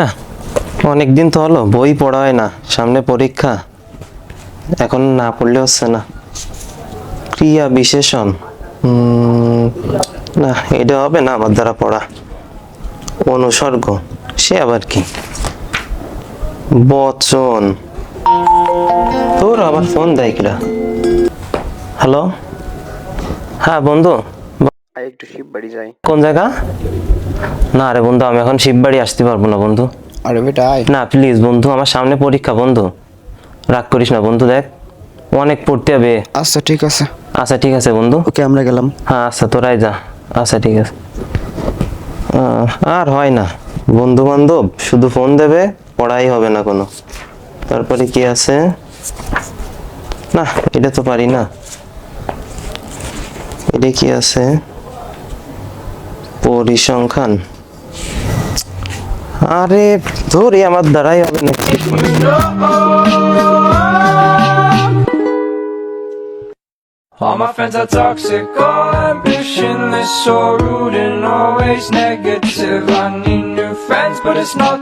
না অনেক দিন তো হলো বই পড়া হয় না সামনে পরীক্ষা। এখন না পড়লে হচ্ছে না। ক্রিয়া বিশেষণ না এটা হবে না আমার দ্বারা পড়া। অনুসর্গ সে আবার কি? বচন। তোর আবার ফোন দেয় কিরা? হ্যালো? হ্যাঁ বন্ধু। একটু শিব বাড়ি যাই। কোন জায়গা? না রে বন্ধু আমি এখন শিববাড়ি আসতে পারব না বন্ধু। আরে বেটা আয়। না প্লিজ বন্ধু আমার সামনে পরীক্ষা বন্ধু। রাগ করিস না বন্ধু দেখ। অনেক পড়তে হবে। আচ্ছা ঠিক আছে। আচ্ছা ঠিক আছে বন্ধু। ওকে আমরা গেলাম। হ্যাঁ আচ্ছা তোরাই যা। আচ্ছা ঠিক আছে। আর হয় না। বন্ধু বান্ধব শুধু ফোন দেবে পড়াই হবে না কোনো। তারপরে কি আছে? না এটা তো পারি না। এটা কি আছে? পরিসংখ্যান আরে ধরি আমার দ্বারাই হবে না All my friends are toxic, all ambitionless, so rude and always negative. I need new friends, but it's not